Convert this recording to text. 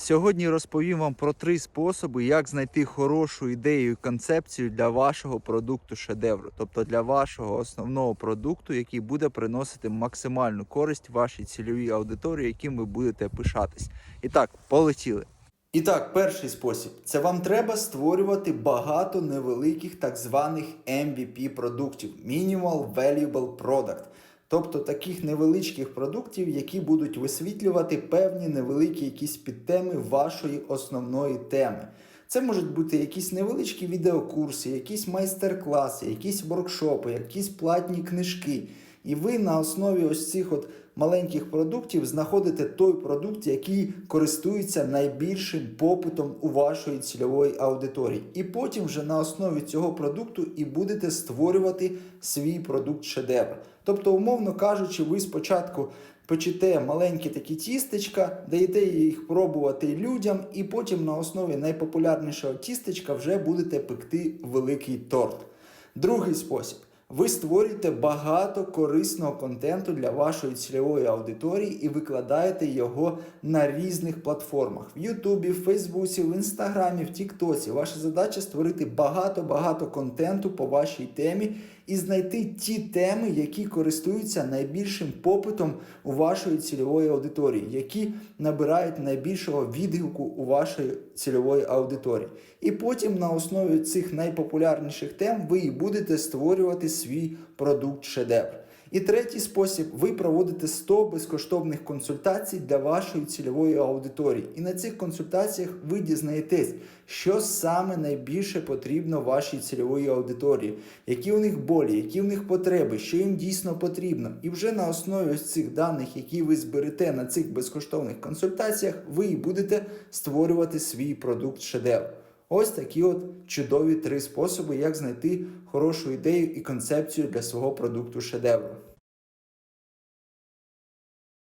Сьогодні розповім вам про три способи, як знайти хорошу ідею і концепцію для вашого продукту шедевру, тобто для вашого основного продукту, який буде приносити максимальну користь вашій цільовій аудиторії, яким ви будете пишатись. І так, полетіли. І так, перший спосіб це вам треба створювати багато невеликих так званих MVP продуктів Minimal Valuable Product. Тобто таких невеличких продуктів, які будуть висвітлювати певні невеликі якісь підтеми вашої основної теми. Це можуть бути якісь невеличкі відеокурси, якісь майстер-класи, якісь воркшопи, якісь платні книжки. І ви на основі ось цих от маленьких продуктів знаходите той продукт, який користується найбільшим попитом у вашої цільової аудиторії. І потім вже на основі цього продукту і будете створювати свій продукт шедевр. Тобто, умовно кажучи, ви спочатку печете маленькі такі тістечка, даєте їх пробувати людям, і потім на основі найпопулярнішого тістечка вже будете пекти великий торт. Другий спосіб. Ви створюєте багато корисного контенту для вашої цільової аудиторії і викладаєте його на різних платформах: в Ютубі, в Фейсбуці, в Інстаграмі, в Тіктоці. Ваша задача створити багато-багато контенту по вашій темі і знайти ті теми, які користуються найбільшим попитом у вашої цільової аудиторії, які набирають найбільшого відгуку у вашої цільової аудиторії. І потім на основі цих найпопулярніших тем ви і будете створювати свій продукт шедевр. І третій спосіб ви проводите 100 безкоштовних консультацій для вашої цільової аудиторії. І на цих консультаціях ви дізнаєтесь, що саме найбільше потрібно вашій цільової аудиторії, які у них болі, які у них потреби, що їм дійсно потрібно. І вже на основі ось цих даних, які ви зберете на цих безкоштовних консультаціях, ви і будете створювати свій продукт шедевр. Ось такі от чудові три способи, як знайти хорошу ідею і концепцію для свого продукту шедевру.